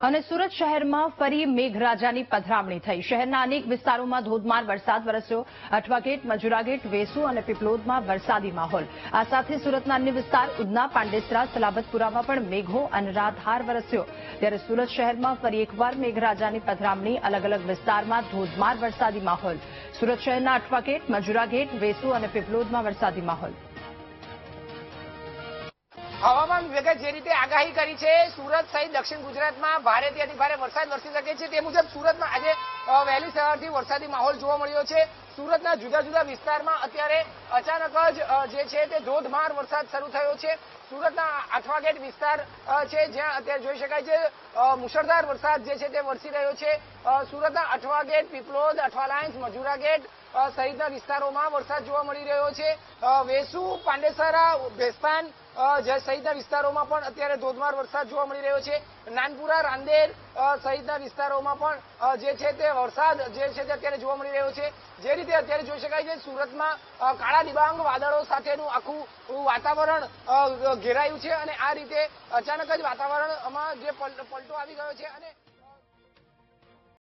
અને સુરત શહેરમાં ફરી મેઘરાજાની પધરામણી થઈ. શહેરના અનેક વિસ્તારોમાં ધોધમાર વરસાદ વરસ્યો. અઠવાગેટ મજુરાગેટ વેસુ અને પીપલોદમાં વરસાદી માહોલ. આ સાથે સુરતના અન્ય વિસ્તાર, ઉધના, પાંડેસરા, સલાબતપુરામાં પણ મેઘો અનરાધાર વરસ્યો. ત્યારે સુરત શહેરમાં ફરી એકવાર મેઘરાજાની પધરામણી અલગ અલગ વિસ્તારમાં ધોધમાર વરસાદી માહોલ. સુરત શહેરના અઠવાગેટ મજુરાગેટ વેસુ અને પીપલોદમાં વરસાદી માહોલ. હવામાન વિભાગે જે રીતે આગાહી કરી છે, સુરત સહિત દક્ષિણ ગુજરાતમાં ભારેથી અતિ ભારે વરસાદ વરસી શકે છે, તે મુજબ સુરતમાં આજે વહેલી સવારથી વરસાદી માહોલ જોવા મળ્યો છે. સુરતના જુદા જુદા વિસ્તારમાં અત્યારે અચાનક જ જે છે તે ધોધમાર વરસાદ શરૂ થયો છે. સુરતના અઠવાગેટ વિસ્તાર છે, જ્યાં અત્યારે જોઈ શકાય છે મુશળધાર વરસાદ જે છે તે વરસી રહ્યો છે. સુરતના અઠવાગેટ પીપલોદ અઠવાલાઇન્સ મજુરા ગેટ સહિતના વિસ્તારોમાં વરસાદ જોવા મળી રહ્યો છે. વેસુ, પાંડેસરા, ભેસ્તાન સહિતના વિસ્તારોમાં પણ અત્યારે ધોધમાર વરસાદ જોવા મળી રહ્યો છે. નાનપુરા, રાંદેર સહિતના વિસ્તારોમાં પણ જે છે તે વરસાદ જે છે તે અત્યારે જોવા મળી રહ્યો છે. જે રીતે અત્યારે જોઈ શકાય છે, સુરતમાં કાળા ડિબાંગ વાદળો સાથેનું આખું વાતાવરણ ઘેરાયું છે અને આ રીતે અચાનક જ વાતાવરણમાં જે પલ- પલટો આવી ગયો છે અને